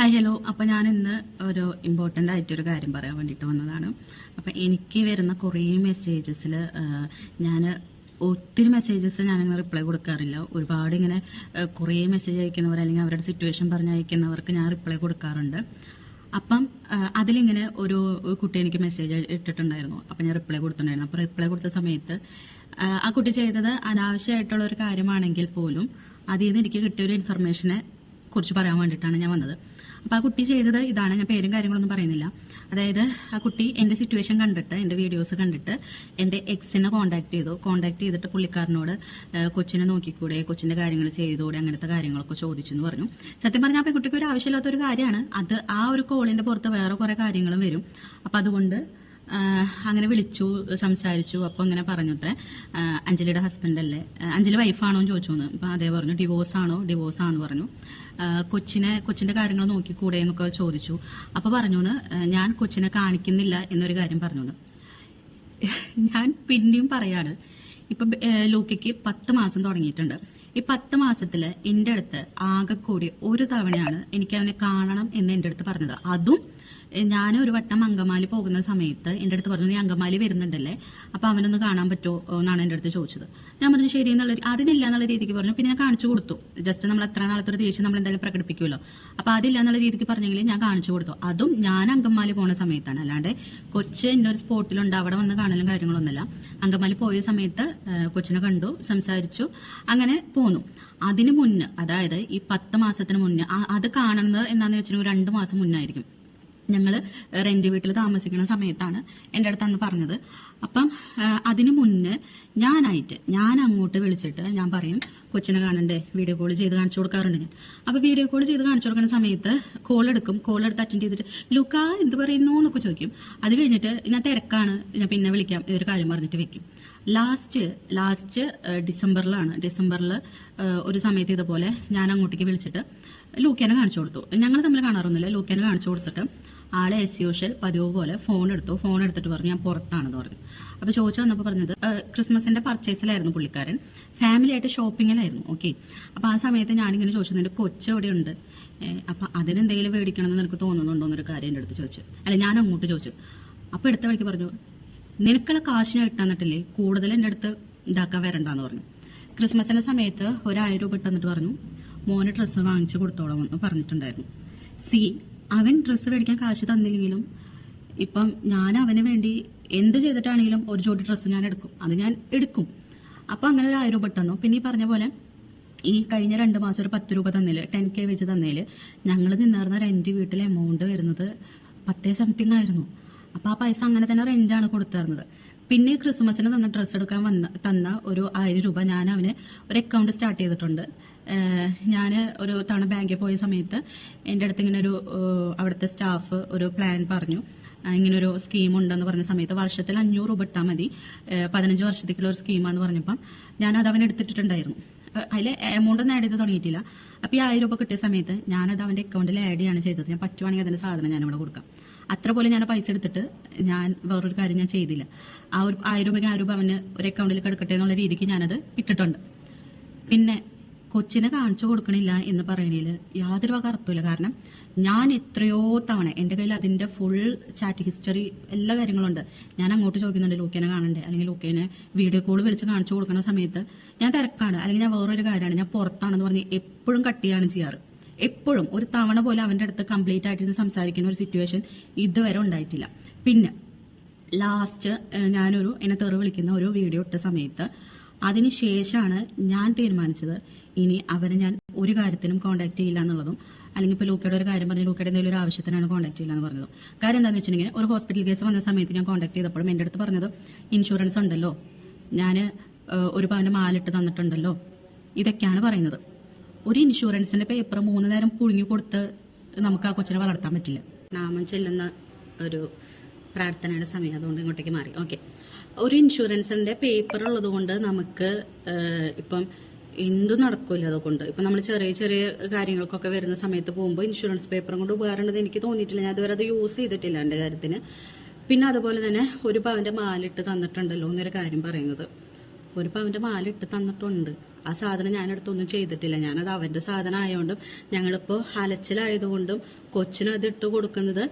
Hi hello അപ്പോൾ ഞാൻ ഇന്ന് ഒരു ഇമ്പോർട്ടന്റ് ആയിട്ടൊരു കാര്യം പറയാൻ വേണ്ടിയിട്ട് വന്നതാണ്. അപ്പം എനിക്ക് വരുന്ന കുറേ മെസ്സേജസിൽ ഞാൻ ഒത്തിരി മെസ്സേജസ് ഞാനിങ്ങനെ റിപ്ലൈ കൊടുക്കാറില്ല. ഒരുപാട് ഇങ്ങനെ കുറേ മെസ്സേജ് അയക്കുന്നവർ അല്ലെങ്കിൽ അവരുടെ സിറ്റുവേഷൻ പറഞ്ഞ് അയക്കുന്നവർക്ക് ഞാൻ റിപ്ലൈ കൊടുക്കാറുണ്ട്. അപ്പം അതിലിങ്ങനെ ഒരു കുട്ടി എനിക്ക് മെസ്സേജ് ഇട്ടിട്ടുണ്ടായിരുന്നു. അപ്പം ഞാൻ റിപ്ലൈ കൊടുത്തിട്ടുണ്ടായിരുന്നു. അപ്പോൾ റിപ്ലൈ കൊടുത്ത സമയത്ത് ആ, കുട്ടി ചെയ്തത് അനാവശ്യമായിട്ടുള്ള ഒരു കാര്യമാണെങ്കിൽ പോലും അതിൽ നിന്ന് എനിക്ക് കിട്ടിയ ഒരു ഇൻഫർമേഷനെ കുറിച്ച് പറയാൻ വേണ്ടിയിട്ടാണ് ഞാൻ വന്നത്. അപ്പോൾ ആ കുട്ടി ചെയ്തത് ഇതാണ്. ഞാൻ പേരും കാര്യങ്ങളൊന്നും പറയുന്നില്ല. അതായത് ആ കുട്ടി എന്റെ സിറ്റുവേഷൻ കണ്ടിട്ട് എന്റെ വീഡിയോസ് കണ്ടിട്ട് എന്റെ എക്സിനെ കോൺടാക്ട് ചെയ്തു. കോൺടാക്ട് ചെയ്തിട്ട് പുള്ളിക്കാരനോട് കൊച്ചിനെ നോക്കിക്കൂടെ കൊച്ചിന്റെ കാര്യങ്ങൾ ചെയ്തുകൂടെ അങ്ങനത്തെ കാര്യങ്ങളൊക്കെ ചോദിച്ചു എന്ന് പറഞ്ഞു. സത്യം പറഞ്ഞാൽ ആ കുട്ടിക്ക് ഒരു ആവശ്യമില്ലാത്ത ഒരു കാര്യമാണ്. അത് ആ ഒരു കോളിന്റെ പുറത്ത് വേറെ കുറേ കാര്യങ്ങളും വരും. അപ്പം അതുകൊണ്ട് അങ്ങനെ വിളിച്ചു സംസാരിച്ചു. അപ്പോൾ ഇങ്ങനെ പറഞ്ഞു അത്ര അഞ്ജലിയുടെ ഹസ്ബൻഡ് അല്ലേ? അഞ്ജലി വൈഫാണോ എന്ന് ചോദിച്ചു അപ്പം അതേ പറഞ്ഞു ഡിവോഴ്സ് ആണോ? ഡിവോഴ്സ് ആണെന്ന് പറഞ്ഞു. കൊച്ചിനെ കൊച്ചിന്റെ കാര്യങ്ങൾ നോക്കിക്കൂടെ എന്നൊക്കെ ചോദിച്ചു. അപ്പോൾ പറഞ്ഞോന്ന് ഞാൻ കൊച്ചിനെ കാണിക്കുന്നില്ല എന്നൊരു കാര്യം പറഞ്ഞോന്ന്. ഞാൻ പിന്നെയും പറയാണ് ഇപ്പൊ ലൂക്കയ്ക്ക് പത്ത് മാസം തുടങ്ങിയിട്ടുണ്ട്. ഈ പത്ത് മാസത്തിൽ എന്റെ അടുത്ത് ആകെ കൂടി ഒരു തവണയാണ് എനിക്ക് അവനെ കാണണം എന്ന് എന്റെ അടുത്ത് പറഞ്ഞത്. അതും ഞാൻ ഒരു വട്ടം അങ്കമാലി പോകുന്ന സമയത്ത് എന്റെ അടുത്ത് പറഞ്ഞു നീ അങ്കമാലി വരുന്നുണ്ടല്ലേ? അപ്പൊ അവനൊന്ന് കാണാൻ പറ്റുമോ എന്നാണ് എന്റെ അടുത്ത് ചോദിച്ചത്. ഞാൻ പറഞ്ഞു ശരി എന്നുള്ള അതിനില്ല എന്നുള്ള രീതിക്ക് പറഞ്ഞു. പിന്നെ ഞാൻ കാണിച്ചു കൊടുത്തു. ജസ്റ്റ് നമ്മൾ എത്ര നാളത്തെ ഒരു ദേഷ്യം നമ്മൾ എന്തായാലും പ്രകടിപ്പിക്കുമല്ലോ. അപ്പൊ അതില്ല എന്നുള്ള രീതിക്ക് പറഞ്ഞെങ്കിൽ ഞാൻ കാണിച്ചു കൊടുത്തു. അതും ഞാൻ അങ്കമാലി പോണ സമയത്താണ്. അല്ലാണ്ട് കൊച്ച് എന്റെ ഒരു സ്പോട്ടിലുണ്ട്. അവിടെ വന്ന് കാണലും കാര്യങ്ങളൊന്നുമില്ല. അങ്കമാലി പോയ സമയത്ത് കൊച്ചിനെ കണ്ടു സംസാരിച്ചു അങ്ങനെ പോന്നു. അതിനു മുന്നേ അതായത് ഈ പത്ത് മാസത്തിന് മുന്നേ അത് കാണുന്നത് എന്താണെന്ന് വെച്ചിട്ടുണ്ടെങ്കിൽ രണ്ട് മാസം മുന്നായിരിക്കും. ഞങ്ങൾ റെന്റ് വീട്ടിൽ താമസിക്കുന്ന സമയത്താണ് എന്റെ അടുത്ത് അന്ന് പറഞ്ഞത്. അപ്പം അതിനു മുന്നേ ഞാനായിട്ട് ഞാൻ അങ്ങോട്ട് വിളിച്ചിട്ട് ഞാൻ പറയും കൊച്ചിനെ കാണണ്ടേ? വീഡിയോ കോൾ ചെയ്ത് കാണിച്ചു കൊടുക്കാറുണ്ട് ഞാൻ. അപ്പോൾ വീഡിയോ കോൾ ചെയ്ത് കാണിച്ചു കൊടുക്കുന്ന സമയത്ത് കോൾ എടുക്കും. കോൾ എടുത്ത് അറ്റൻഡ് ചെയ്തിട്ട് ലുക്ക എന്ത് പറയുന്നു? എന്നൊക്കെ ചോദിക്കും. അത് കഴിഞ്ഞിട്ട് ഞാൻ തിരക്കാണ്. ഞാൻ പിന്നെ വിളിക്കാം. ഒരു കാര്യം പറഞ്ഞിട്ട് വെക്കും. ലാസ്റ്റ് ലാസ്റ്റ് ഡിസംബറിലാണ്. ഡിസംബറിൽ ഒരു സമയത്ത് ഇതുപോലെ ഞാൻ അങ്ങോട്ടേക്ക് വിളിച്ചിട്ട് ലൂക്കേനെ കാണിച്ചു കൊടുത്തു. ഞങ്ങൾ തമ്മിൽ കാണാറൊന്നുമില്ല. ലൂക്കേനെ കാണിച്ചു കൊടുത്തിട്ട് ആളെ എസ് യൂഷ്വൽ പതിവ് പോലെ ഫോൺ എടുത്തു. ഫോൺ എടുത്തിട്ട് പറഞ്ഞു ഞാൻ പുറത്താണെന്ന് പറഞ്ഞു. അപ്പോൾ ചോദിച്ചു വന്നപ്പോൾ പറഞ്ഞത് ക്രിസ്മസിന്റെ പർച്ചേസിലായിരുന്നു പുള്ളിക്കാരൻ. ഫാമിലി ആയിട്ട് ഷോപ്പിങ്ങിലായിരുന്നു ഓക്കെ അപ്പോൾ ആ സമയത്ത് ഞാനിങ്ങനെ ചോദിച്ചു എന്റെ കൊച്ചു എവിടെയുണ്ട്? ഏഹ്, അപ്പോൾ അതിനെന്തെങ്കിലും മേടിക്കണമെന്ന് നിനക്ക് തോന്നുന്നുണ്ടോ എന്നൊരു കാര്യം എന്റെ അടുത്ത് ചോദിച്ചു. അല്ല ഞാൻ അങ്ങോട്ട് ചോദിച്ചു. അപ്പോൾ എടുത്ത വഴിക്ക് പറഞ്ഞു നിനക്കുള്ള കാശിന് കിട്ടാന്നിട്ടില്ലേ കൂടുതൽ എന്റെ അടുത്ത് ഇതാക്കാൻ വരണ്ടെന്ന് പറഞ്ഞു. ക്രിസ്മസിന്റെ സമയത്ത് ഒരായിരം രൂപ ഇട്ടെന്നിട്ട് പറഞ്ഞു മോന് ഡ്രസ്സ് വാങ്ങിച്ചു കൊടുത്തോളാം എന്ന് പറഞ്ഞിട്ടുണ്ടായിരുന്നു. സി അവൻ ഡ്രസ്സ് മേടിക്കാൻ കാശ് തന്നില്ലെങ്കിലും ഇപ്പം ഞാൻ അവന് വേണ്ടി എന്ത് ചെയ്തിട്ടാണെങ്കിലും ഒരു ജോഡി ഡ്രസ്സ് ഞാൻ എടുക്കും. അത് ഞാൻ എടുക്കും. അപ്പം അങ്ങനെ ഒരു ആയിരം രൂപ ഇട്ടെന്നു പിന്നെ ഈ പറഞ്ഞ പോലെ ഈ കഴിഞ്ഞ രണ്ട് മാസം ഒരു പത്ത് രൂപ തന്നേൽ ടെൻ കെ വെച്ച് തന്നേൽ ഞങ്ങൾ നിന്നിരുന്ന റെന്റ് വീട്ടിലെ എമൗണ്ട് വരുന്നത് പത്തേ സംതിങ് ആയിരുന്നു. അപ്പം ആ പൈസ അങ്ങനെ തന്നെ റെന്റാണ് കൊടുത്തിരുന്നത് പിന്നെ ക്രിസ്മസിന് തന്ന ഡ്രസ്സ് എടുക്കാൻ വന്ന തന്ന ഒരു ആയിരം രൂപ ഞാൻ അവന് ഒരു അക്കൗണ്ട് സ്റ്റാർട്ട് ചെയ്തിട്ടുണ്ട്. ഞാൻ ഒരു തവണ ബാങ്കിൽ പോയ സമയത്ത് എന്റെ അടുത്ത് ഇങ്ങനെ ഒരു അവിടുത്തെ സ്റ്റാഫ് ഒരു പ്ലാൻ പറഞ്ഞു. ഇങ്ങനൊരു സ്കീം ഉണ്ടെന്ന് പറഞ്ഞ സമയത്ത് വർഷത്തിൽ അഞ്ഞൂറ് രൂപ ഇട്ടാൽ മതി. പതിനഞ്ച് വർഷത്തേക്കുള്ള ഒരു സ്കീമാന്ന് പറഞ്ഞപ്പം ഞാൻ അത് അവൻ എടുത്തിട്ടുണ്ടായിരുന്നു അതിൽ എമൗണ്ട് ഒന്നും ആഡ് ചെയ്ത് തുടങ്ങിയിട്ടില്ല. അപ്പോൾ ഈ ആയിരം രൂപ കിട്ടിയ സമയത്ത് ഞാനത് അവന്റെ അക്കൗണ്ടിൽ ആഡ് ചെയ്യാണ് ചെയ്തത്. ഞാൻ പറ്റുവാണെങ്കിൽ അതിന്റെ സാധനം ഞാൻ ഇവിടെ കൊടുക്കാം. അത്ര പോലെ ഞാൻ പൈസ എടുത്തിട്ട് ഞാൻ വേറൊരു കാര്യം ഞാൻ ചെയ്തില്ല. ആ ഒരു ആയിരം രൂപയ്ക്ക് ആയിരം രൂപ അവന് ഒരു അക്കൗണ്ടിൽ കിടക്കട്ടെ എന്നുള്ള രീതിക്ക് ഞാനത് ഇട്ടിട്ടുണ്ട്. പിന്നെ കൊച്ചിനെ കാണിച്ചു കൊടുക്കണില്ല എന്ന് പറയുന്നതിൽ യാതൊരു വക അർത്ഥമില്ല കാരണം ഞാൻ എത്രയോ തവണ എന്റെ കയ്യിൽ അതിന്റെ ഫുൾ ചാറ്റ് ഹിസ്റ്ററി എല്ലാ കാര്യങ്ങളുണ്ട്. ഞാൻ അങ്ങോട്ട് ചോദിക്കുന്നുണ്ട് ലൂക്കേനെ കാണണ്ടേ? അല്ലെങ്കിൽ ലൂക്കേനെ വീഡിയോ കോൾ വിളിച്ച് കാണിച്ചു കൊടുക്കുന്ന സമയത്ത് ഞാൻ തിരക്കാണ്. അല്ലെങ്കിൽ ഞാൻ വേറൊരു കാര്യമാണ്. ഞാൻ പുറത്താണെന്ന് പറഞ്ഞ് എപ്പോഴും കട്ട് ചെയ്യാണ് ചെയ്യാറ്. എപ്പോഴും ഒരു തവണ പോലെ അവന്റെ അടുത്ത് കംപ്ലീറ്റ് ആയിട്ട് സംസാരിക്കുന്ന ഒരു സിറ്റുവേഷൻ ഇതുവരെ ഉണ്ടായിട്ടില്ല. പിന്നെ ലാസ്റ്റ് ഞാനൊരു എന്നെ തെറി വിളിക്കുന്ന ഒരു വീഡിയോ ഇട്ട സമയത്ത് അതിന് ശേഷമാണ് ഞാൻ തീരുമാനിച്ചത് ഇനി അവരെ ഞാൻ ഒരു കാര്യത്തിനും കോണ്ടാക്ട് ചെയ്യില്ല എന്നുള്ളതും അല്ലെങ്കിൽ ഇപ്പോൾ ലൂക്കയുടെ ഒരു കാര്യം പറഞ്ഞ് ലൂക്കയുടെ എന്തെങ്കിലും ഒരു ആവശ്യത്തിനാണ് കോണ്ടാക്ട് ചെയ്യില്ല എന്ന് പറഞ്ഞത്. കാര്യം എന്താണെന്ന് വെച്ചിട്ടുണ്ടെങ്കിൽ ഒരു ഹോസ്പിറ്റൽ കേസ് വന്ന സമയത്ത് ഞാൻ കോണ്ടാക്ട് ചെയ്തപ്പോഴും എന്റെ അടുത്ത് പറഞ്ഞത് ഇൻഷുറൻസ് ഉണ്ടല്ലോ. ഞാൻ ഒരു പവന്റെ മാലിട്ട് തന്നിട്ടുണ്ടല്ലോ. ഇതൊക്കെയാണ് പറയുന്നത്. ഒരു ഇൻഷുറൻസിന്റെ പേപ്പർ മൂന്ന് നേരം പുഴുങ്ങി കൊടുത്ത് നമുക്ക് ആ കൊച്ചിനെ വളർത്താൻ പറ്റില്ല. നാമം ചെല്ലുന്ന ഒരു പ്രാർത്ഥനയുടെ സമയം. അതുകൊണ്ട് ഇങ്ങോട്ടേക്ക് മാറി. ഓക്കെ ഒരു ഇൻഷുറൻസിന്റെ പേപ്പർ ഉള്ളത് കൊണ്ട് നമുക്ക് ഇപ്പം എന്തും നടക്കില്ല അതുകൊണ്ട്. ഇപ്പം നമ്മൾ ചെറിയ ചെറിയ കാര്യങ്ങൾക്കൊക്കെ വരുന്ന സമയത്ത് പോകുമ്പോൾ ഇൻഷുറൻസ് പേപ്പറും കൊണ്ട് ഉപകാരമുണ്ടെന്ന് എനിക്ക് തോന്നിയിട്ടില്ല. ഞാൻ അതുവരെ അത് യൂസ് ചെയ്തിട്ടില്ല എന്റെ കാര്യത്തിന്. പിന്നെ അതുപോലെ തന്നെ ഒരു പവന്റെ മാലിട്ട് തന്നിട്ടുണ്ടല്ലോ എന്നൊരു കാര്യം പറയുന്നത്. ഒരു പവന്റെ മാലിട്ട് തന്നിട്ടുണ്ട്. ആ സാധനം ഞാനടുത്തൊന്നും ചെയ്തിട്ടില്ല. ഞാനത് അവന്റെ സാധനം ആയതുകൊണ്ടും ഞങ്ങളിപ്പോൾ അലച്ചിലായതുകൊണ്ടും കൊച്ചിന് അത് ഇട്ട് കൊടുക്കുന്നത്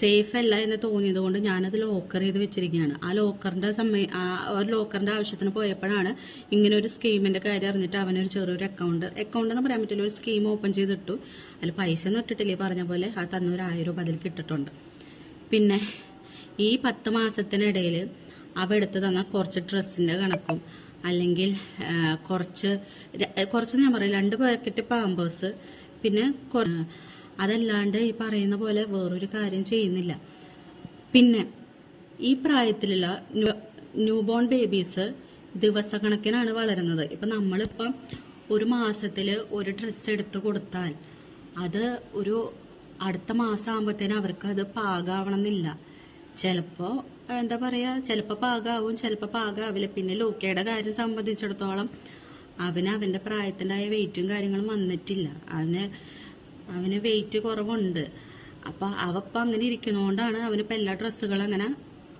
സേഫ് അല്ല എന്ന് തോന്നിയത് കൊണ്ട് ഞാനത് ലോക്കർ ചെയ്ത് വെച്ചിരിക്കുകയാണ്. ആ ലോക്കറിന്റെ സമയം ആ ഒരു ലോക്കറിന്റെ ആവശ്യത്തിന് പോയപ്പോഴാണ് ഇങ്ങനെ ഒരു സ്കീമിന്റെ കാര്യം അറിഞ്ഞിട്ട് അവനൊരു ചെറിയൊരു അക്കൗണ്ട് അക്കൗണ്ട് എന്ന് പറയാൻ പറ്റില്ല ഒരു സ്കീം ഓപ്പൺ ചെയ്തിട്ടു. അതിൽ പൈസ ഒന്നും ഇട്ടിട്ടില്ലേ പറഞ്ഞ പോലെ. ആ തന്ന ഒരു ആയിരം രൂപ അതിൽ കിട്ടിട്ടുണ്ട് പിന്നെ ഈ പത്ത് മാസത്തിനിടയിൽ അവ എടുത്ത് തന്ന കുറച്ച് ഡ്രസ്സിന്റെ കണക്കും അല്ലെങ്കിൽ കുറച്ച് കുറച്ച് ഞാൻ പറയും രണ്ട് പാക്കറ്റ് പാമ്പേഴ്സ് പിന്നെ അതല്ലാണ്ട് ഈ പറയുന്ന പോലെ വേറൊരു കാര്യം ചെയ്യുന്നില്ല. പിന്നെ ഈ പ്രായത്തിലുള്ള ന്യൂബോൺ ബേബീസ് ദിവസക്കണക്കിനാണ് വളരുന്നത്. ഇപ്പം നമ്മളിപ്പം ഒരു മാസത്തിൽ ഒരു ഡ്രസ്സ് എടുത്ത് കൊടുത്താൽ അത് ഒരു അടുത്ത മാസം ആകുമ്പോഴത്തേനും അവർക്ക് അത് പാകാവണമെന്നില്ല. ചിലപ്പോൾ എന്താ പറയുക ചിലപ്പോൾ പാകാവും ചിലപ്പോൾ പാകാവില്ല. പിന്നെ ലോക്കയുടെ കാര്യം സംബന്ധിച്ചിടത്തോളം അവന് അവന്റെ പ്രായത്തിന്റെതായ വെയിറ്റും കാര്യങ്ങളും വന്നിട്ടില്ല. അവന് അവന് വെയിറ്റ് കുറവുണ്ട്. അപ്പൊ അവപ്പ അങ്ങനെ ഇരിക്കുന്നതുകൊണ്ടാണ് ഇപ്പൊ എല്ലാ ഡ്രസ്സുകളും അങ്ങനെ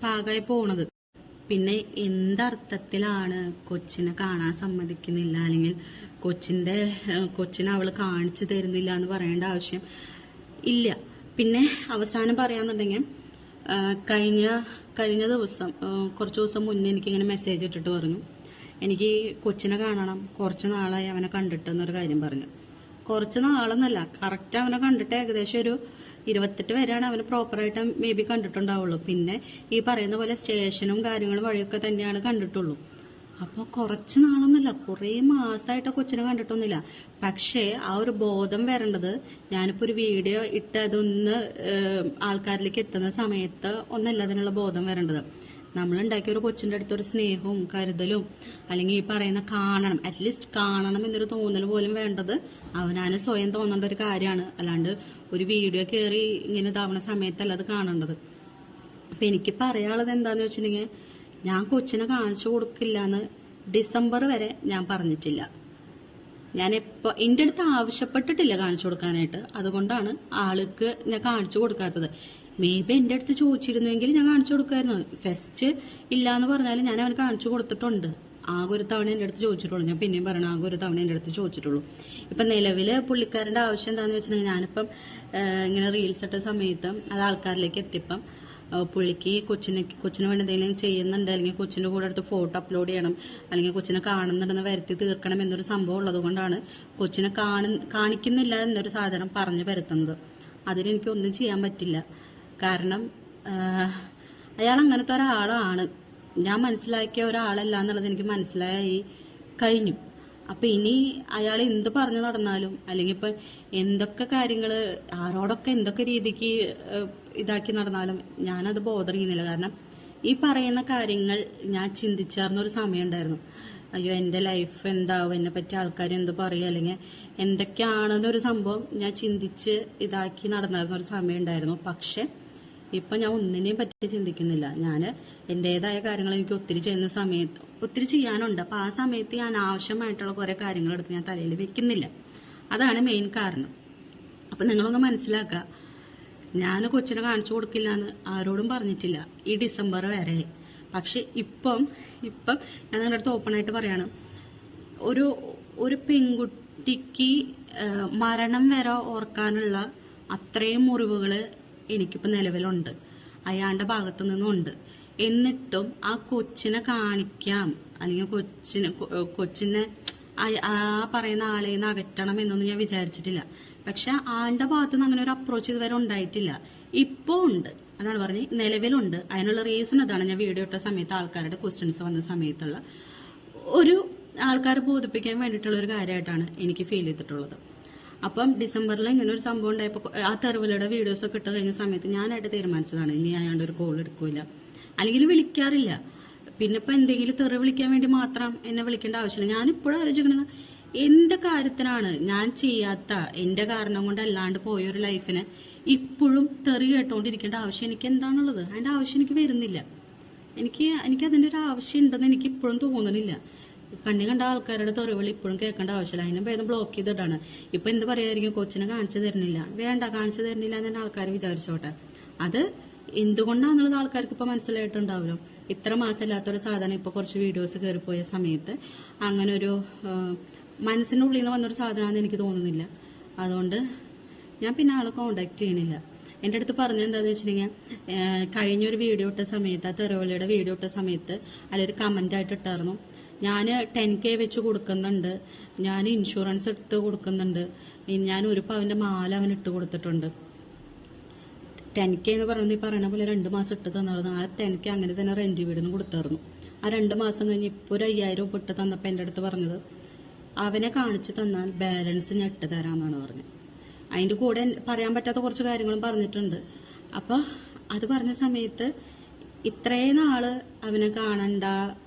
പാകമായി പോണത്. പിന്നെ എന്തർത്ഥത്തിലാണ് കൊച്ചിനെ കാണാൻ സമ്മതിക്കുന്നില്ല? അല്ലെങ്കിൽ കൊച്ചിന്റെ കൊച്ചിനെ അവൾ കാണിച്ചു തരുന്നില്ല എന്ന് പറയേണ്ട ആവശ്യം ഇല്ല. പിന്നെ അവസാനം പറയാന്നുണ്ടെങ്കിൽ കഴിഞ്ഞ കഴിഞ്ഞ ദിവസം കുറച്ചു ദിവസം മുന്നേ എനിക്കിങ്ങനെ മെസ്സേജ് ഇട്ടിട്ട് പറഞ്ഞു. എനിക്ക് കൊച്ചിനെ കാണണം. കുറച്ച് നാളായി അവനെ കണ്ടിട്ട് എന്നൊരു കാര്യം പറഞ്ഞു. കുറച്ച് നാളൊന്നല്ല. കറക്റ്റ് അവനെ കണ്ടിട്ട് ഏകദേശം ഒരു ഇരുപത്തെട്ട് വരെയാണ് അവന് പ്രോപ്പറായിട്ട് മേ ബി കണ്ടിട്ടുണ്ടാവുള്ളൂ. പിന്നെ ഈ പറയുന്ന പോലെ സ്റ്റേഷനും കാര്യങ്ങളും വഴിയൊക്കെ തന്നെയാണ് കണ്ടിട്ടുള്ളൂ. അപ്പോൾ കുറച്ച് നാളൊന്നുമില്ല കുറേ മാസമായിട്ട് കൊച്ചിനെ കണ്ടിട്ടൊന്നുമില്ല. പക്ഷേ ആ ഒരു ബോധം വരേണ്ടത് ഞാനിപ്പോൾ ഒരു വീഡിയോ ഇട്ട് അതൊന്ന് ആൾക്കാരിലേക്ക് എത്തുന്ന സമയത്ത് ഒന്നല്ല അതിനുള്ള ബോധം വരേണ്ടത്. നമ്മൾ ഉണ്ടാക്കിയ ഒരു കൊച്ചിന്റെ അടുത്തൊരു സ്നേഹവും കരുതലും അല്ലെങ്കിൽ ഈ പറയുന്ന കാണണം അറ്റ്ലീസ്റ്റ് കാണണം എന്നൊരു തോന്നൽ പോലും വേണ്ടത് അവനാന് സ്വയം തോന്നേണ്ട ഒരു കാര്യമാണ്. അല്ലാണ്ട് ഒരു വീഡിയോ കയറി ഇങ്ങനെ ഇതാവണ സമയത്തല്ല അത് കാണേണ്ടത്. അപ്പൊ എനിക്ക് പറയാനുള്ളത് എന്താന്ന് വെച്ചിട്ടുണ്ടെങ്കിൽ ഞാൻ കൊച്ചിനെ കാണിച്ചു കൊടുക്കില്ല എന്ന് ഡിസംബർ വരെ ഞാൻ പറഞ്ഞിട്ടില്ല. ഞാൻ എപ്പോ എന്റെ അടുത്ത് ആവശ്യപ്പെട്ടിട്ടില്ല കാണിച്ചു കൊടുക്കാനായിട്ട്. അതുകൊണ്ടാണ് ആൾക്ക് ഞാൻ കാണിച്ചു കൊടുക്കാത്തത്. മേ ബി എന്റെ അടുത്ത് ചോദിച്ചിരുന്നുവെങ്കിൽ ഞാൻ കാണിച്ചു കൊടുക്കായിരുന്നു. ഫസ്റ്റ് ഇല്ല എന്ന് പറഞ്ഞാൽ ഞാൻ അവന് കാണിച്ചു കൊടുത്തിട്ടുണ്ട്. ആകെ ഒരു തവണ എന്റെ അടുത്ത് ചോദിച്ചിട്ടുള്ളൂ. ഞാൻ പിന്നെയും പറഞ്ഞു ആകെ ഒരു തവണ എന്റെ അടുത്ത് ചോദിച്ചിട്ടുള്ളൂ. ഇപ്പം നിലവിൽ പുള്ളിക്കാരന്റെ ആവശ്യം എന്താണെന്ന് വെച്ചിട്ടുണ്ടെങ്കിൽ ഞാനിപ്പം ഇങ്ങനെ റീൽസ് ഇട്ട സമയത്ത് അത് ആൾക്കാരിലേക്ക് എത്തിപ്പം പുള്ളിക്ക് കൊച്ചിനെ കൊച്ചിന് വേണ്ടി എന്തെങ്കിലും ചെയ്യുന്നുണ്ട് അല്ലെങ്കിൽ കൊച്ചിന്റെ കൂടെ അടുത്ത് ഫോട്ടോ അപ്ലോഡ് ചെയ്യണം അല്ലെങ്കിൽ കൊച്ചിനെ കാണുന്നുണ്ടെന്ന് വരുത്തി തീർക്കണം എന്നൊരു സംഭവം ഉള്ളതുകൊണ്ടാണ് കൊച്ചിനെ കാണുന്ന കാണിക്കുന്നില്ല എന്നൊരു സാധനം പറഞ്ഞു വരുത്തുന്നത് അതിനെനിക്ക് ഒന്നും ചെയ്യാൻ പറ്റില്ല. കാരണം അയാൾ അങ്ങനത്തെ ഒരാളാണ്. ഞാൻ മനസ്സിലാക്കിയ ഒരാളല്ല എന്നുള്ളത് എനിക്ക് മനസ്സിലായി കഴിഞ്ഞു. അപ്പൊ ഇനി അയാൾ എന്ത് പറഞ്ഞു നടന്നാലും അല്ലെങ്കിൽ ഇപ്പൊ എന്തൊക്കെ കാര്യങ്ങൾ ആരോടൊക്കെ എന്തൊക്കെ രീതിക്ക് ഇതാക്കി നടന്നാലും ഞാനത് ബോധർ ചെയ്യുന്നില്ല കാരണം ഈ പറയുന്ന കാര്യങ്ങൾ ഞാൻ ചിന്തിച്ചാർന്ന ഒരു സമയം ഉണ്ടായിരുന്നു അയ്യോ എന്റെ ലൈഫ് എന്താവും? എന്നെ പറ്റി ആൾക്കാർ എന്ത് പറയും? അല്ലെങ്കിൽ എന്തൊക്കെയാണെന്നൊരു സംഭവം ഞാൻ ചിന്തിച്ച് ഇതാക്കി നടന്നിരുന്ന ഒരു സമയം ഉണ്ടായിരുന്നു പക്ഷെ ഇപ്പൊ ഞാൻ ഒന്നിനെയും പറ്റി ചിന്തിക്കുന്നില്ല. ഞാൻ എന്റെതായ കാര്യങ്ങൾ എനിക്ക് ഒത്തിരി ചെയ്യുന്ന സമയത്ത് ഒത്തിരി ചെയ്യാനുണ്ട്. അപ്പൊ ആ സമയത്ത് ഞാൻ ആവശ്യമായിട്ടുള്ള കുറെ കാര്യങ്ങൾ എടുത്ത് ഞാൻ തലയിൽ വെക്കുന്നില്ല. അതാണ് മെയിൻ കാരണം. അപ്പൊ നിങ്ങളൊന്ന് മനസ്സിലാക്കുക ഞാൻ കൊച്ചിനെ കാണിച്ചു കൊടുക്കില്ല എന്ന് ആരോടും പറഞ്ഞിട്ടില്ല. ഈ ഡിസംബർ വരെ. പക്ഷെ ഇപ്പം ഇപ്പം ഞാൻ നിങ്ങളുടെ അടുത്ത് ഓപ്പൺ ആയിട്ട് പറയാണ്. ഒരു ഒരു പെൺകുട്ടിക്ക് മരണം വരെ ഓർക്കാനുള്ള അത്രയും മുറിവുകൾ എനിക്കിപ്പോൾ നിലവിലുണ്ട്. അയാളുടെ ഭാഗത്തു നിന്നുണ്ട്. എന്നിട്ടും ആ കൊച്ചിനെ കാണിക്കാം. അല്ലെങ്കിൽ കൊച്ചിനെ കൊച്ചിനെ ആ- പറയുന്ന ആളെ നിന്ന് അകറ്റണം എന്നൊന്നും ഞാൻ വിചാരിച്ചിട്ടില്ല. പക്ഷെ ആളുടെ ഭാഗത്തു നിന്ന് അങ്ങനെ ഒരു അപ്രോച്ച് ഇതുവരെ ഉണ്ടായിട്ടില്ല. ഇപ്പോൾ ഉണ്ട്. അതാണ് പറഞ്ഞ് നിലവിലുണ്ട്. അതിനുള്ള റീസൺ അതാണ് ഞാൻ വീഡിയോ ഇട്ട സമയത്ത് ആൾക്കാരുടെ ക്വസ്റ്റ്യൻസ് വന്ന സമയത്തുള്ള. ഒരു ആൾക്കാരെ ബോധിപ്പിക്കാൻ വേണ്ടിയിട്ടുള്ള ഒരു കാര്യമായിട്ടാണ് എനിക്ക് ഫീൽ ചെയ്തിട്ടുള്ളത്. അപ്പം ഡിസംബറിൽ ഇങ്ങനെ ഒരു സംഭവം ഉണ്ടായപ്പോൾ ആ തെരുവിലയുടെ വീഡിയോസ് ഒക്കെ ഇട്ട് കഴിഞ്ഞ സമയത്ത് ഞാനായിട്ട് തീരുമാനിച്ചതാണ് ഇനി അയാണ്ട് ഒരു കോൾ എടുക്കില്ല അല്ലെങ്കിൽ വിളിക്കാറില്ല. പിന്നെ ഇപ്പൊ എന്തെങ്കിലും തെറി വിളിക്കാൻ വേണ്ടി മാത്രം എന്നെ വിളിക്കേണ്ട ആവശ്യമില്ല. ഞാൻ ഇപ്പോഴും ആലോചിക്കുന്നത് എന്റെ കാര്യത്തിനാണ് ഞാൻ ചെയ്യാത്ത എന്റെ കാരണം കൊണ്ട് അല്ലാണ്ട് പോയൊരു ലൈഫിന് ഇപ്പോഴും തെറി കേട്ടോണ്ടിരിക്കേണ്ട ആവശ്യം എനിക്ക് എന്താണുള്ളത്? അതിന്റെ ആവശ്യം എനിക്ക് വരുന്നില്ല. എനിക്ക് എനിക്ക് അതിന്റെ ഒരു ആവശ്യം ഉണ്ടെന്ന് എനിക്ക് ഇപ്പോഴും തോന്നുന്നില്ല കണ്ണി കണ്ട ആൾക്കാരുടെ തെറിവിളി ഇപ്പോഴും കേൾക്കേണ്ട ആവശ്യമില്ല. അതിനെ ഭേദം ബ്ലോക്ക് ചെയ്തിട്ടാണ്. ഇപ്പൊ എന്ത് പറയുമായിരിക്കും കൊച്ചിനെ കാണിച്ചു തരുന്നില്ല. വേണ്ട കാണിച്ചു തരുന്നില്ല എന്ന് തന്നെ ആൾക്കാർ വിചാരിച്ചോട്ടെ. അത് എന്തുകൊണ്ടാണെന്നുള്ളത് ആൾക്കാർക്ക് ഇപ്പോൾ മനസ്സിലായിട്ടുണ്ടാവുമല്ലോ ഇത്ര മാസം മാസമില്ലാത്തൊരു സാധനം ഇപ്പോൾ കുറച്ച് വീഡിയോസ് കയറിപ്പോയ സമയത്ത് അങ്ങനെ ഒരു മനസ്സിനുള്ളിൽ നിന്ന് വന്നൊരു സാധനമാണെന്ന് എനിക്ക് തോന്നുന്നില്ല. അതുകൊണ്ട് ഞാൻ പിന്നെ ആളെ കോണ്ടാക്ട് ചെയ്യണില്ല. എന്റെ അടുത്ത് പറഞ്ഞത് എന്താണെന്ന് വെച്ചിട്ടുണ്ടെങ്കിൽ കഴിഞ്ഞൊരു വീഡിയോ ഇട്ട സമയത്ത് ആ തെറവലിയുടെ വീഡിയോ ഇട്ട സമയത്ത് അതിലൊരു കമന്റ് ആയിട്ട് ഇട്ടായിരുന്നു. ഞാൻ ടെൻ കെ വെച്ച് കൊടുക്കുന്നുണ്ട്. ഞാൻ ഇൻഷുറൻസ് എടുത്ത് കൊടുക്കുന്നുണ്ട്. ഞാൻ ഒരു പവന്റെ മാല അവൻ ഇട്ട് കൊടുത്തിട്ടുണ്ട്. ടെൻ കെ എന്ന് പറയുന്നത് ഈ പറയുന്ന പോലെ രണ്ട് മാസം ഇട്ട് തന്നായിരുന്നു ആ ടെൻ കെ അങ്ങനെ തന്നെ റെന്റ് വീടിന് കൊടുത്തായിരുന്നു. ആ രണ്ട് മാസം കഴിഞ്ഞ് ഇപ്പോൾ ഒരു അയ്യായിരം രൂപ ഇട്ട് തന്നപ്പോൾ എന്റെ അടുത്ത് പറഞ്ഞത് അവനെ കാണിച്ചു തന്നാൽ ബാലൻസ് ഞാൻ ഇട്ട് തരാമെന്നാണ് പറഞ്ഞത്. അതിന്റെ കൂടെ പറയാൻ പറ്റാത്ത കുറച്ച് കാര്യങ്ങളും പറഞ്ഞിട്ടുണ്ട്. അപ്പോൾ അത് പറഞ്ഞ സമയത്ത് ഇത്രയും നാൾ അവനെ കാണണ്ട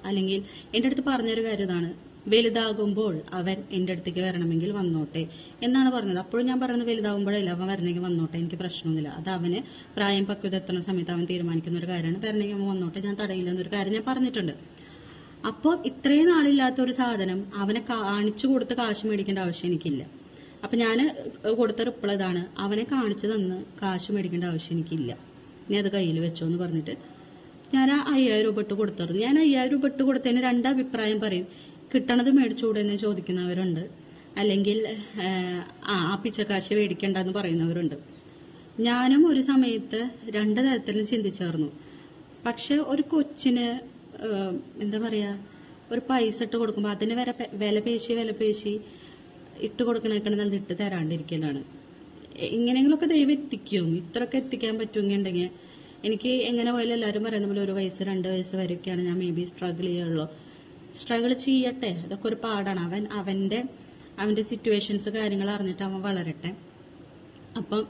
അല്ലെങ്കിൽ എന്റെ അടുത്ത് പറഞ്ഞൊരു കാര്യം ഇതാണ്. വലുതാകുമ്പോൾ അവൻ എന്റെ അടുത്തേക്ക് വരണമെങ്കിൽ വന്നോട്ടെ എന്നാണ് പറഞ്ഞത്. അപ്പോഴും ഞാൻ പറയുന്നത് വലുതാകുമ്പോഴല്ല അവൻ വരണമെങ്കിൽ വന്നോട്ടെ എനിക്ക് പ്രശ്നമൊന്നുമില്ല. അത് അവന് പ്രായം പക്വത എത്തുന്ന സമയത്ത് അവൻ തീരുമാനിക്കുന്ന ഒരു കാര്യമാണ്. വരണമെങ്കിൽ അവൻ വന്നോട്ടെ ഞാൻ തടയില്ല എന്നൊരു കാര്യം ഞാൻ പറഞ്ഞിട്ടുണ്ട്. അപ്പോൾ ഇത്രയും നാളില്ലാത്ത ഒരു സാധനം അവനെ കാണിച്ചു കൊടുത്ത് കാശ് മേടിക്കേണ്ട ആവശ്യം എനിക്കില്ല. അപ്പൊ ഞാൻ കൊടുത്ത റിപ്ലൈ ഇതാണ് അവനെ കാണിച്ചു തന്ന് കാശ് മേടിക്കേണ്ട ആവശ്യം എനിക്കില്ല. ഇനി അത് കയ്യിൽ വെച്ചോ എന്ന് പറഞ്ഞിട്ട് ഞാൻ ആ അയ്യായിരം രൂപ ഇട്ട് കൊടുത്തിരുന്നു ഞാൻ അയ്യായിരം രൂപ ഇട്ട് കൊടുത്തതിന് രണ്ട് അഭിപ്രായം പറയും. കിട്ടണത് മേടിച്ചുകൂടെ എന്ന് ചോദിക്കുന്നവരുണ്ട്. അല്ലെങ്കിൽ ആ ആ പിച്ചക്കാശ് മേടിക്കണ്ടെന്ന് പറയുന്നവരുണ്ട്. ഞാനും ഒരു സമയത്ത് രണ്ട് തരത്തിലും ചിന്തിച്ചായിരുന്നു പക്ഷെ ഒരു കൊച്ചിന് എന്താ പറയാ ഒരു പൈസ ഇട്ട് കൊടുക്കുമ്പോൾ അതിന് വില വില പേശി വില പേശി ഇട്ട് കൊടുക്കണേക്കണ നല്ല ഇട്ട് തരാണ്ടിരിക്കലാണ്. ഇങ്ങനെയെങ്കിലൊക്കെ ദൈവം എത്തിക്കും. ഇത്രയൊക്കെ എത്തിക്കാൻ പറ്റുമെങ്കിൽ ഉണ്ടെങ്കിൽ എനിക്ക് എങ്ങനെ പോയാലും എല്ലാവരും പറയുന്ന പോലെ ഒരു വയസ്സ് രണ്ട് വയസ്സ് വരെയൊക്കെയാണ് ഞാൻ മേ ബി സ്ട്രഗിൾ ചെയ്യുള്ളൂ സ്ട്രഗിൾ ചെയ്യട്ടെ അതൊക്കെ ഒരു പാടാണ്. അവൻ അവന്റെ അവന്റെ സിറ്റുവേഷൻസ് കാര്യങ്ങൾ അറിഞ്ഞിട്ട് അവൻ വളരട്ടെ. അപ്പം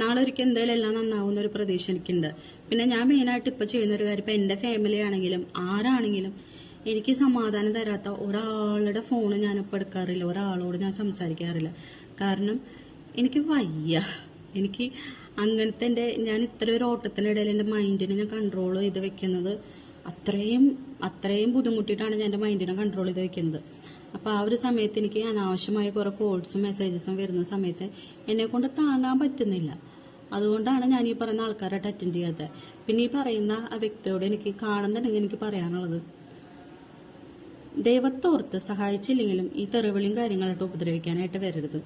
നാളെ ഒരിക്കൽ എന്തായാലും എല്ലാം നന്നാവുന്ന ഒരു പ്രതീക്ഷ എനിക്കുണ്ട്. പിന്നെ ഞാൻ മെയിനായിട്ട് ഇപ്പോൾ ചെയ്യുന്ന ഒരു കാര്യം ഇപ്പം എന്റെ ഫാമിലി ആണെങ്കിലും ആരാണെങ്കിലും എനിക്ക് സമാധാനം തരാത്ത ഒരാളുടെ ഫോൺ ഞാനിപ്പോൾ എടുക്കാറില്ല. ഒരാളോട് ഞാൻ സംസാരിക്കാറില്ല. കാരണം എനിക്ക് വയ്യ. എനിക്ക് അങ്ങനത്തെ എന്റെ ഞാൻ ഇത്ര ഒരു ഓട്ടത്തിനിടയിൽ എന്റെ മൈൻഡിനെ ഞാൻ കൺട്രോൾ ചെയ്ത് വെക്കുന്നത് അത്രയും അത്രയും ബുദ്ധിമുട്ടിയിട്ടാണ് ഞാൻ എന്റെ മൈൻഡിനെ കൺട്രോൾ ചെയ്ത് വെക്കുന്നത്. അപ്പോൾ ആ ഒരു സമയത്ത് എനിക്ക് അനാവശ്യമായ കുറേ കോൾസും മെസ്സേജസും വരുന്ന സമയത്ത് എന്നെ കൊണ്ട് താങ്ങാൻ പറ്റുന്നില്ല. അതുകൊണ്ടാണ് ഞാൻ ഈ പറയുന്ന ആൾക്കാരായിട്ട് അറ്റൻഡ് ചെയ്യാത്തത് പിന്നെ ഈ പറയുന്ന ആ വ്യക്തിയോട് എനിക്ക് കാണുന്നുണ്ടെങ്കിൽ എനിക്ക് പറയാനുള്ളത് ദൈവത്തോർത്ത് സഹായിച്ചില്ലെങ്കിലും ഈ തെറിവിളിയും കാര്യങ്ങളായിട്ട് ഉപദ്രവിക്കാനായിട്ട് വരരുത്.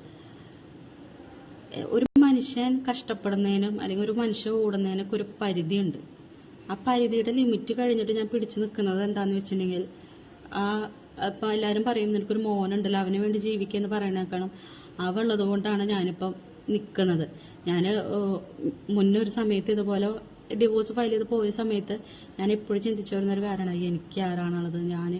ഒരു മനുഷ്യൻ കഷ്ടപ്പെടുന്നതിനും അല്ലെങ്കിൽ ഒരു മനുഷ്യൻ ഓടുന്നതിനൊക്കെ ഒരു പരിധിയുണ്ട്. ആ പരിധിയുടെ ലിമിറ്റ് കഴിഞ്ഞിട്ട് ഞാൻ പിടിച്ചു നിൽക്കുന്നത് എന്താന്ന് വെച്ചിട്ടുണ്ടെങ്കിൽ ആ ഇപ്പം എല്ലാവരും പറയും നിനക്കൊരു മോനുണ്ടല്ലോ അവന് വേണ്ടി ജീവിക്കുക എന്ന് പറയണേക്കണം അവളുള്ളത് കൊണ്ടാണ് ഞാനിപ്പം നിൽക്കുന്നത്. ഞാൻ മുന്നേ ഒരു സമയത്ത് ഇതുപോലെ ഡിവോഴ്സ് ഫയൽ ചെയ്ത് പോയ സമയത്ത് ഞാൻ എപ്പോഴും ചിന്തിച്ചു വരുന്ന ഒരു കാരണമായി എനിക്ക് ആരാണുള്ളത്? ഞാൻ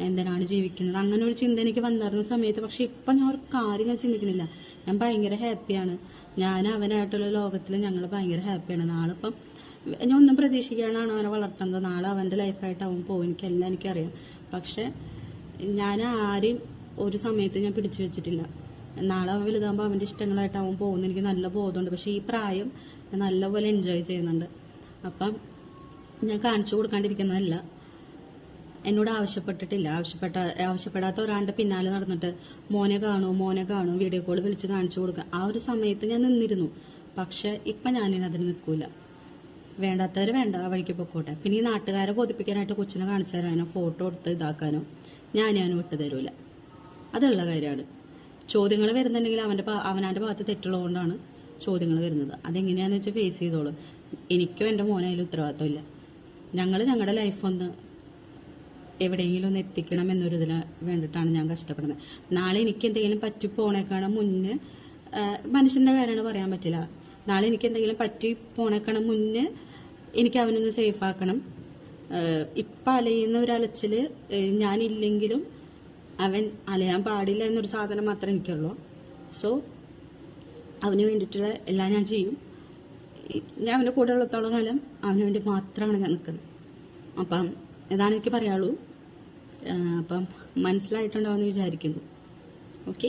എന്തിനാണ് ജീവിക്കുന്നത്? അങ്ങനെ ഒരു ചിന്ത എനിക്ക് വന്നിരുന്ന സമയത്ത്. പക്ഷെ ഇപ്പം ഞാൻ ഒരു കാര്യം ഞാൻ ചിന്തിക്കുന്നില്ല. ഞാൻ ഭയങ്കര ഹാപ്പിയാണ് ഞാൻ അവനായിട്ടുള്ള ലോകത്തിൽ ഞങ്ങൾ ഭയങ്കര ഹാപ്പിയാണ് നാളെ ഇപ്പം ഞാൻ ഒന്നും പ്രതീക്ഷിക്കാനാണ് അവനെ വളർത്തുന്നത്. നാളെ അവന്റെ ലൈഫായിട്ട് അവൻ പോകും. എനിക്കെല്ലാം എനിക്കറിയാം. പക്ഷെ ഞാൻ ആരെയും ഒരു സമയത്ത് ഞാൻ പിടിച്ചു വെച്ചിട്ടില്ല. നാളെ അവൻ വലുതാകുമ്പോൾ അവന്റെ ഇഷ്ടങ്ങളായിട്ട് അവൻ പോകുന്നു. എനിക്ക് നല്ല ബോധമുണ്ട്. പക്ഷെ ഈ പ്രായം നല്ലപോലെ എൻജോയ് ചെയ്യുന്നുണ്ട്. അപ്പം ഞാൻ കാണിച്ചു കൊടുക്കാണ്ടിരിക്കുന്നതല്ല. എന്നോട് ആവശ്യപ്പെട്ടിട്ടില്ല. ആവശ്യപ്പെട്ട ആവശ്യപ്പെടാത്ത ഒരാളുടെ പിന്നാലെ നടന്നിട്ട് മോനെ കാണൂ മോനെ കാണൂ വീഡിയോ കോൾ വിളിച്ച് കാണിച്ചു കൊടുക്കുക. ആ ഒരു സമയത്ത് ഞാൻ നിന്നിരുന്നു. പക്ഷെ ഇപ്പം ഞാനിനി അതിന് നിൽക്കൂല. വേണ്ടാത്തവർ വേണ്ട ആ വഴിക്ക് പൊക്കോട്ടെ. പിന്നെ ഈ നാട്ടുകാരെ ബോധിപ്പിക്കാനായിട്ട് കൊച്ചിനെ കാണിച്ചു തരാനോ ഫോട്ടോ എടുത്ത് ഇതാക്കാനോ ഞാൻ ഞാനും വിട്ടു തരൂല. അതുള്ള കാര്യമാണ്. ചോദ്യങ്ങൾ വരുന്നുണ്ടെങ്കിൽ അവന്റെ അവനാന്റെ ഭാഗത്ത് തെറ്റുള്ളതുകൊണ്ടാണ് ചോദ്യങ്ങൾ വരുന്നത്. അതെങ്ങനെയാണെന്ന് വെച്ചാൽ ഫേസ് ചെയ്തോളൂ. എനിക്കും എന്റെ മോനായാലും ഉത്തരവാദിത്തമില്ല ഞങ്ങൾ ഞങ്ങളുടെ ലൈഫ് ഒന്ന് എവിടെയെങ്കിലും ഒന്ന് എത്തിക്കണം എന്നൊരു ഇതിന് വേണ്ടിയിട്ടാണ് ഞാൻ കഷ്ടപ്പെടുന്നത്. നാളെ എനിക്ക് എന്തെങ്കിലും പറ്റി പോണേക്കാണ് മുന്നേ മനുഷ്യന്റെ കാര്യമാണ് പറയാൻ പറ്റില്ല. നാളെ എനിക്ക് എന്തെങ്കിലും പറ്റി പോണേക്കാണ് മുന്നേ എനിക്ക് അവനൊന്ന് സേഫ് ആക്കണം ഇപ്പം അലയുന്ന ഒരു അലച്ചിൽ ഞാനില്ലെങ്കിലും അവൻ അലയാൻ പാടില്ല എന്നൊരു സാധനം മാത്രമേ എനിക്കുള്ളൂ. സോ അവന് വേണ്ടിയിട്ടുള്ള എല്ലാം ഞാൻ ചെയ്യും. ഞാൻ അവന്റെ കൂടെ ഉള്ളത്തോളം കാലം അവന് വേണ്ടി മാത്രമാണ് ഞാൻ നിൽക്കുന്നത്. അപ്പം ഇതാണ് എനിക്ക് പറയാനുള്ളൂ അപ്പം മനസ്സിലായിട്ടുണ്ടാവുമെന്ന് വിചാരിക്കുന്നു. ഓക്കെ?